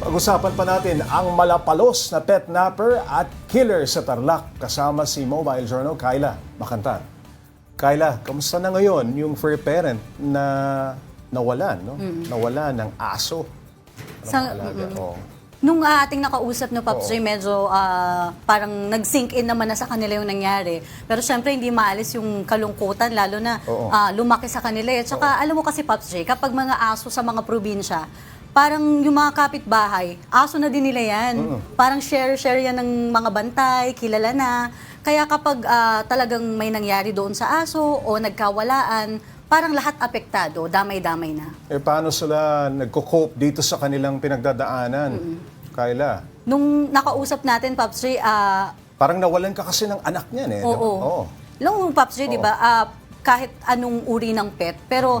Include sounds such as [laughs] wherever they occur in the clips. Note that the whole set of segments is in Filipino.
Pag-usapan pa natin ang malapalos na pet napper at killer sa Tarlac kasama si Mobile Journal Kyla Makantan. Kyla, kamusta na ngayon yung fur parent na nawalan, no? Nawalan ng aso? Anong Sa- alaga? Oo. Nung ah, ating nakausap no Pops Oo. Ray, medyo ah, parang nag-sink in naman na sa kanila yung nangyari. Pero syempre hindi maalis yung kalungkutan lalo na Oo. ah, lumaki sa kanila. eh. At saka alam mo kasi Pops Ray, kapag mga aso sa mga probinsya, parang yung mga kapitbahay, aso na din nila yan. Parang share-share yan ng mga bantay, kilala na. Kaya kapag ah, talagang may nangyari doon sa aso o nagkawalaan, parang lahat apektado, damay-damay na. Eh, paano sila nagko-cope dito sa kanilang pinagdadaanan? Kyla, Nung nakausap natin, Pops Ray, ah, parang nawalan ka kasi ng anak niyan eh. no? Oo. Oo. Long Pops Ray, di Oo. ba, ah, kahit anong uri ng pet, pero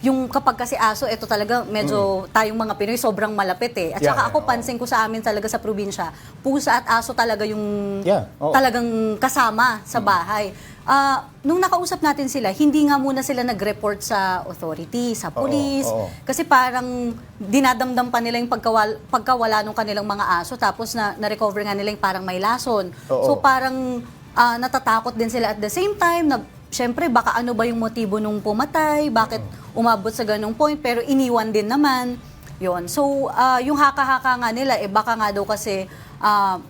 yung kapag kasi aso, ito talaga medyo tayong mga Pinoy sobrang malapit eh. At Mm. Yeah, saka ako oo. pansin ko sa amin talaga sa probinsya, pusa at aso talaga yung Yeah. Mm. talagang kasama sa bahay. Ah, nung nakausap natin sila, hindi nga muna sila nag-report sa authority, sa police, oo. kasi parang dinadamdam pa nila yung pagkawala, pagkawala ng kanilang mga aso tapos na na-recover nga nila yung parang may lason. Oo. So parang ah, natatakot din sila at the same time na syempre baka ano ba yung motibo nung pumatay, bakit umabot sa ganung point pero iniwan din naman. Yon. So ah, yung haka-haka nga nila eh baka nga daw kasi ah,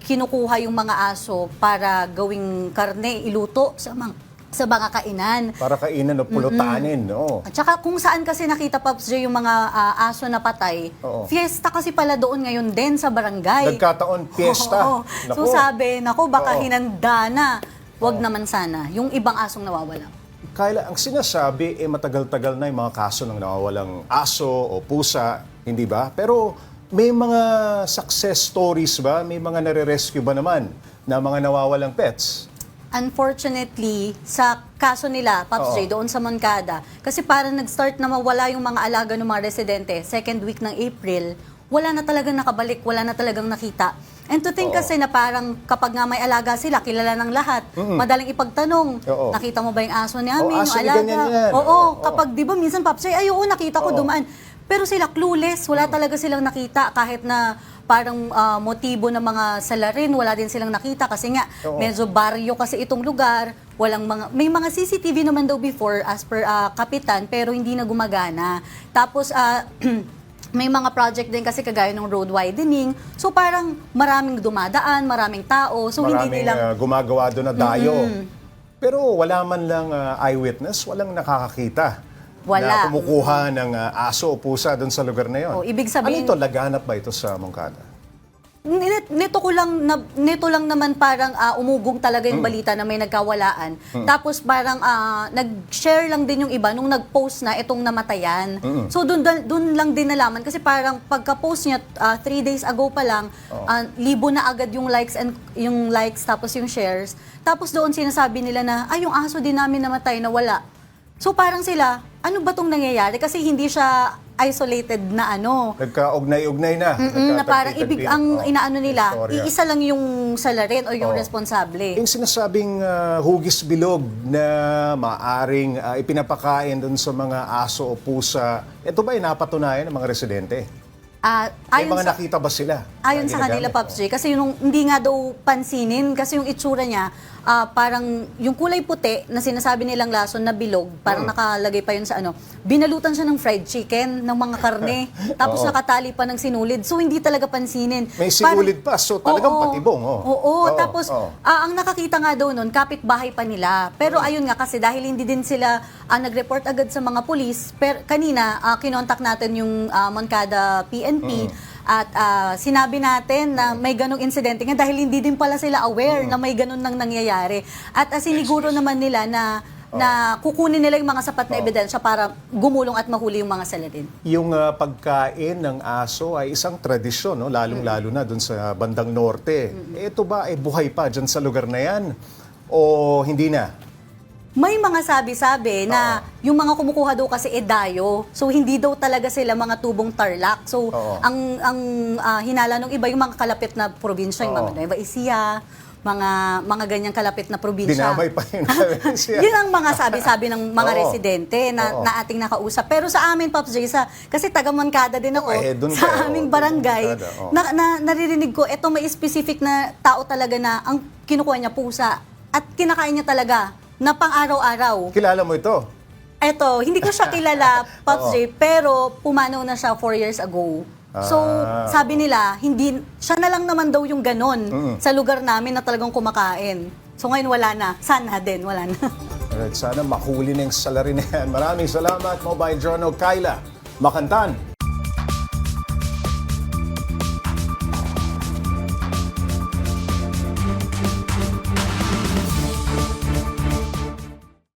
kinukuha yung mga aso para gawing karne, iluto sa mga sa mga kainan. Para kainan o pulutanin, no? At saka kung saan kasi nakita Pops J yung mga ah, aso na patay, Oo. fiesta kasi pala doon ngayon din sa barangay. Nagkataon, piyesta. [laughs] Oo. So sabi, naku, baka Oo. hinanda na. Wag naman sana. Yung ibang asong nawawala. Kyla, ang sinasabi, eh matagal-tagal na yung mga kaso ng nawawalang aso o pusa, hindi ba? Pero may mga success stories ba? May mga nare-rescue ba naman na mga nawawalang pets? Unfortunately, sa kaso nila, Pops Oo. J, doon sa Moncada, kasi parang nag-start na mawala yung mga alaga ng mga residente, second week ng April, wala na talagang nakabalik, wala na talagang nakita. And to think Oo. kasi na parang kapag nga may alaga sila, kilala ng lahat, madaling ipagtanong, Oo. nakita mo ba yung aso namin, Oo, aso ni alaga? ganyan yan. Oo, Oo, kapag di ba minsan Pops J, ay oo, nakita ko Oo. dumaan. Pero sila clueless, wala talaga silang nakita kahit na parang ah, motibo ng mga salarin, wala din silang nakita kasi nga Oo. medyo baryo kasi itong lugar, walang mga may mga CCTV naman daw before as per ah, kapitan pero hindi na gumagana. Tapos ah, [clears throat] may mga project din kasi kagaya ng road widening. So parang maraming dumadaan, maraming tao. So hindi Maraming nila ah, gumagawa doon na dayo. Pero wala man lang ah, eyewitness, walang nakakakita. Na Wala. kumukuha ng ah, aso o pusa doon sa lugar na yon. Oh, ibig sabihin- Ano ito? Laganap ba ito sa Moncada? Nit- Nito ko lang na, nito lang naman parang ah, umugong talaga Mm. yung balita na may nagkawalaan. Tapos parang ah, nag-share lang din yung iba nung nag-post na itong namatayan. So doon doon lang din nalaman kasi parang pagka-post niya ah, three days ago pa lang ah, libo na agad yung likes and yung likes tapos yung shares. Tapos doon sinasabi nila na ay yung aso din namin namatay na wala. So parang sila, ano ba tong nangyayari? Kasi hindi siya isolated na ano. Nagka-ugnay-ugnay na. Mm, na parang ibig ang Oh, inaano nila, istorya. iisa lang yung salarin o yung Oo. responsable. Yung sinasabing ah, hugis bilog na maaring ah, ipinapakain doon sa mga aso o pusa, ito ba ay napatunayan ng mga residente? May ayon mga sa, nakita ba sila? ayon sa kanila? Pops J, kasi yung hindi nga daw pansinin, kasi yung itsura niya, ah, parang yung kulay puti na sinasabi nilang lason na bilog, parang Hmm. nakalagay pa yun sa ano, binalutan siya ng fried chicken, ng mga karne, [laughs] tapos Oo. nakatali pa ng sinulid. So hindi talaga pansinin. May Parang- sinulid pa, so talagang Oo. patibong, oh. Oo, Oo, tapos oo. ah, ang nakakita nga daw nun, kapitbahay pa nila. Pero ayun nga kasi dahil hindi din sila ah, nag-report agad sa mga pulis, per, kanina ah, kinontak natin yung ah, Moncada PNP at ah, sinabi natin na may ganong insidente nga dahil hindi din pala sila aware na may ganon nang nangyayari. At ah, siniguro naman nila na na kukunin nila yung mga sapat na ebidensya para gumulong at mahuli yung mga salarin. Yung ah, pagkain ng aso ay isang tradisyon, no? lalong-lalo na doon sa bandang norte. Eh, Ito ba ay buhay pa dyan sa lugar na yan? O hindi na? May mga sabi-sabi na yung mga kumukuha daw kasi edayo. So hindi daw talaga sila mga tubong tarlac. So Oo. ang ang ah, hinala ng iba yung mga kalapit na probinsya, yung Oo. mga Nueva Ecija, mga mga ganyang kalapit na probinsya. Dinamay pa yun siya. [laughs] Yun ang mga sabi-sabi ng mga Oo. residente na, Oo. na ating nakausap. Pero sa amin, Pops Jay, sa, kasi taga-Mankada din ako, Eh, dun sa kayo, aming barangay, oo. na, na, naririnig ko, eto may specific na tao talaga na ang kinukuha niya pusa at kinakain niya talaga na pang-araw-araw. Kilala mo ito? Eto, hindi ko siya kilala, [laughs] Oo. Pops J, pero pumanaw na siya four years ago. So, Ah. sabi nila, hindi, siya na lang naman daw yung ganon sa lugar namin na talagang kumakain. So ngayon wala na. Sana din, wala na. [laughs] Alright, sana mahuli na yung salary na yan. Maraming salamat, Mobile Journal Kyla. Makantan.